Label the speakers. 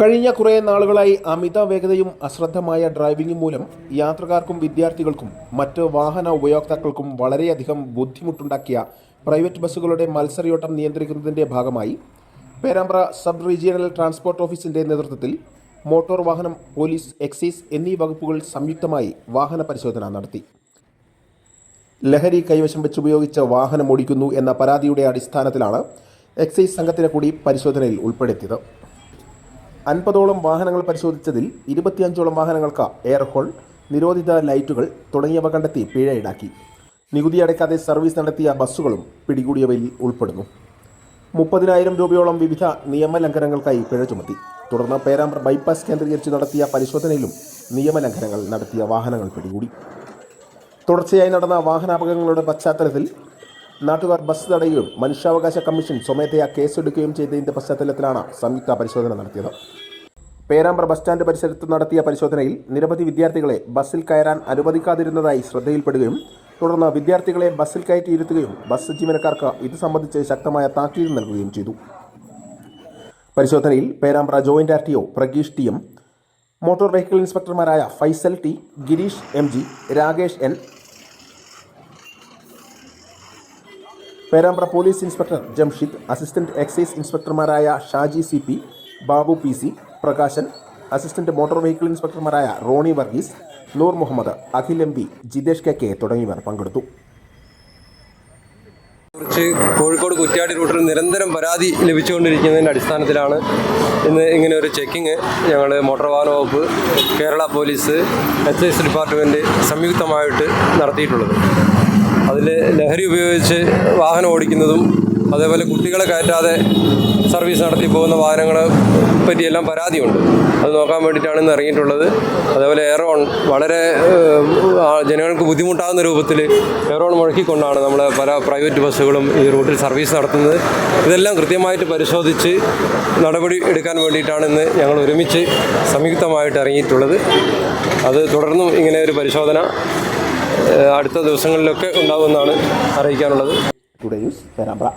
Speaker 1: കഴിഞ്ഞ കുറേ നാളുകളായി അമിത വേഗതയും അശ്രദ്ധമായ ഡ്രൈവിംഗും മൂലം യാത്രക്കാർക്കും വിദ്യാർത്ഥികൾക്കും മറ്റ് വാഹന ഉപയോക്താക്കൾക്കും വളരെയധികം ബുദ്ധിമുട്ടുണ്ടാക്കിയ പ്രൈവറ്റ് ബസ്സുകളുടെ മത്സരയോട്ടം നിയന്ത്രിക്കുന്നതിന്റെ ഭാഗമായി പേരാമ്പ്ര സബ് റീജിയണൽ ട്രാൻസ്പോർട്ട് ഓഫീസിന്റെ നേതൃത്വത്തിൽ മോട്ടോർ വാഹനം പോലീസ് എക്സൈസ് എന്നീ വകുപ്പുകൾ സംയുക്തമായി വാഹന പരിശോധന നടത്തി. ലഹരി കൈവശം വെച്ച് വെച്ചുപയോഗിച്ച് വാഹനം ഓടിക്കുന്നു എന്ന പരാതിയുടെ അടിസ്ഥാനത്തിലാണ് എക്സൈസ് സംഘത്തിനെ കൂടി പരിശോധനയിൽ ഉൾപ്പെടുത്തിയത്. അൻപതോളം വാഹനങ്ങൾ പരിശോധിച്ചതിൽ ഇരുപത്തിയഞ്ചോളം വാഹനങ്ങൾക്ക് എയർ ഹോൾ നിരോധിത ലൈറ്റുകൾ തുടങ്ങിയവ കണ്ടെത്തി പിഴ ഈടാക്കി. നികുതി അടയ്ക്കാതെ സർവീസ് നടത്തിയ ബസ്സുകളും പിടികൂടിയവയിൽ ഉൾപ്പെടുന്നു. മുപ്പതിനായിരം രൂപയോളം വിവിധ നിയമലംഘനങ്ങൾക്കായി പിഴ ചുമത്തി. തുടർന്ന് പേരാമ്പ്ര ബൈപ്പാസ് കേന്ദ്രീകരിച്ച് നടത്തിയ പരിശോധനയിലും നിയമലംഘനങ്ങൾ നടത്തിയ വാഹനങ്ങൾ പിടികൂടി. തുടർച്ചയായി നടന്ന വാഹനാപകടങ്ങളുടെ പശ്ചാത്തലത്തിൽ നാട്ടുകാർ ബസ് തടയുകയും മനുഷ്യാവകാശ കമ്മീഷൻ സ്വമേധയാ കേസെടുക്കുകയും ചെയ്തതിന്റെ പശ്ചാത്തലത്തിലാണ് സംയുക്ത പരിശോധന നടത്തിയത്. പേരാമ്പ്ര ബസ് സ്റ്റാൻഡ് പരിസരത്ത് നടത്തിയ പരിശോധനയിൽ നിരവധി വിദ്യാർത്ഥികളെ ബസ്സിൽ കയറാൻ അനുവദിക്കാതിരുന്നതായി ശ്രദ്ധയിൽപ്പെടുകയും തുടർന്ന് വിദ്യാർത്ഥികളെ ബസ്സിൽ കയറ്റിയിരുത്തുകയും ബസ് ജീവനക്കാർക്ക് ഇത് സംബന്ധിച്ച് ശക്തമായ താക്കീത് നൽകുകയും ചെയ്തു. പരിശോധനയിൽ Perambra joint R T O Prageesh T M motor vehicle ഇൻസ്പെക്ടർമാരായ Faisal T Gireesh M G Rakesh N Perambra police inspector Jamshid assistant excise ഇൻസ്പെക്ടർമാരായ Shaji C P Babu P C Prakashan assistant motor vehicle ഇൻസ്പെക്ടർമാരായ Rony Varghese Noor Muhammad Akhil M P Jithesh K K തുടങ്ങിയവർ പങ്കെടുത്തു.
Speaker 2: കുറിച്ച് കോഴിക്കോട് കുറ്റ്യാടി റൂട്ടിൽ നിരന്തരം പരാതി ലഭിച്ചുകൊണ്ടിരിക്കുന്നതിന്റെ അടിസ്ഥാനത്തിലാണ് ഇന്ന് ഇങ്ങനെ ഒരു ചെക്കിങ്. ഞങ്ങൾ മോട്ടോർ വാഹന വകുപ്പ് കേരള പോലീസ് എക്സൈസ് ഡിപ്പാർട്ട്മെന്റ് സംയുക്തമായിട്ട് നടത്തിയിട്ടുള്ളത്. അതിൽ ലഹരി ഉപയോഗിച്ച് വാഹനം ഓടിക്കുന്നതും അതേപോലെ കുട്ടികളെ കയറ്റാതെ സർവീസ് നടത്തി പോകുന്ന വാഹനങ്ങളെ പറ്റിയെല്ലാം പരാതിയുണ്ട്. അത് നോക്കാൻ വേണ്ടിയിട്ടാണ് ഇന്ന് ഇറങ്ങിയിട്ടുള്ളത്. അതേപോലെ എയറോൺ വളരെ ജനങ്ങൾക്ക് ബുദ്ധിമുട്ടാവുന്ന രൂപത്തിൽ എയറോൺ മുഴക്കിക്കൊണ്ടാണ് നമ്മൾ പല പ്രൈവറ്റ് ബസ്സുകളും ഈ റൂട്ടിൽ സർവീസ് നടത്തുന്നത്. ഇതെല്ലാം കൃത്യമായിട്ട് പരിശോധിച്ച് നടപടി എടുക്കാൻ വേണ്ടിയിട്ടാണ് ഇന്ന് ഞങ്ങൾ ഒരുമിച്ച് സംയുക്തമായിട്ട് ഇറങ്ങിയിട്ടുള്ളത്. അത് തുടർന്നും ഇങ്ങനെ ഒരു പരിശോധന അടുത്ത ദിവസങ്ങളിലൊക്കെ ഉണ്ടാകുമെന്നാണ് അറിയിക്കാനുള്ളത്.
Speaker 1: Today news Perambra